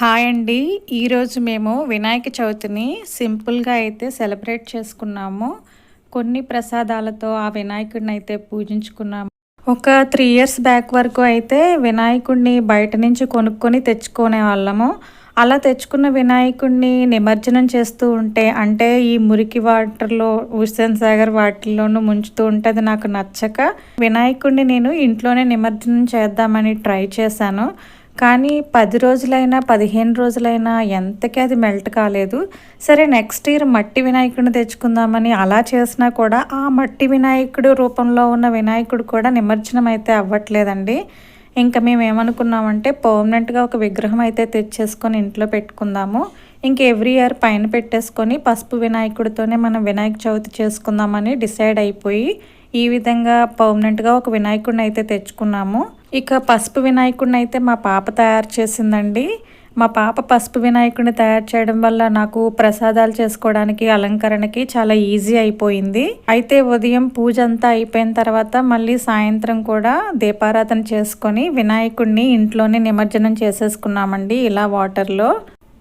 Hi అండి. ఈరోజు మేము వినాయక చవితిని సింపుల్గా అయితే సెలబ్రేట్ చేసుకున్నాము. కొన్ని ప్రసాదాలతో ఆ వినాయకుడిని అయితే పూజించుకున్నాము. ఒక త్రీ ఇయర్స్ బ్యాక్ వరకు అయితే వినాయకుడిని బయట నుంచి కొనుక్కొని తెచ్చుకునే వాళ్ళము. అలా తెచ్చుకున్న వినాయకుడిని నిమజ్జనం చేస్తూ ఉంటే అంటే ఈ మురికి వాటర్లో హుస్సేన్ సాగర్ వాటిల్లోనూ ముంచుతూ ఉంటే అది నాకు నచ్చక వినాయకుడిని నేను ఇంట్లోనే నిమజ్జనం చేద్దామని ట్రై చేశాను. కానీ పది రోజులైనా పదిహేను రోజులైనా ఎంతకీ అది మెల్ట్ కాలేదు. సరే నెక్స్ట్ ఇయర్ మట్టి వినాయకుడిని తెచ్చుకుందామని అలా చేసినా కూడా ఆ మట్టి వినాయకుడు రూపంలో ఉన్న వినాయకుడు కూడా నిమజ్జనం అయితే అవ్వట్లేదండి. ఇంకా మేము ఏమనుకున్నామంటే పర్మనెంట్గా ఒక విగ్రహం అయితే తెచ్చేసుకొని ఇంట్లో పెట్టుకుందాము. ఇంక ఎవ్రీ ఇయర్ పైన పెట్టేసుకొని పసుపు వినాయకుడితోనే మనం వినాయక చవితి చేసుకుందామని డిసైడ్ అయిపోయి ఈ విధంగా పర్మనెంట్గా ఒక వినాయకుడిని అయితే తెచ్చుకున్నాము. ఇక పసుపు వినాయకుడిని అయితే మా పాప తయారు చేసిందండి. మా పాప పసుపు వినాయకుడిని తయారు చేయడం వల్ల నాకు ప్రసాదాలు చేసుకోవడానికి అలంకరణకి చాలా ఈజీ అయిపోయింది. అయితే ఉదయం పూజ అంతా అయిపోయిన తర్వాత మళ్ళీ సాయంత్రం కూడా దీపారాధన చేసుకొని వినాయకుడిని ఇంట్లోనే నిమజ్జనం చేసేసుకున్నామండి ఇలా వాటర్లో.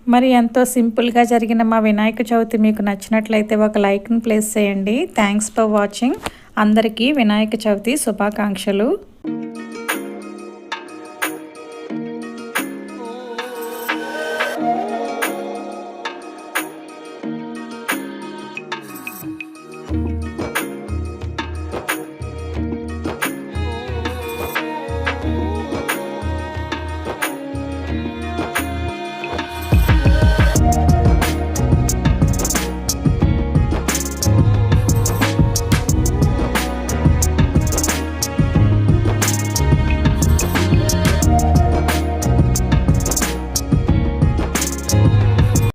మరి ఎంతో సింపుల్గా జరిగిన మా వినాయక చవితి మీకు నచ్చినట్లయితే ఒక లైక్ని ప్లేస్ చేయండి. Thanks for watching. అందరికీ వినాయక చవితి శుభాకాంక్షలు.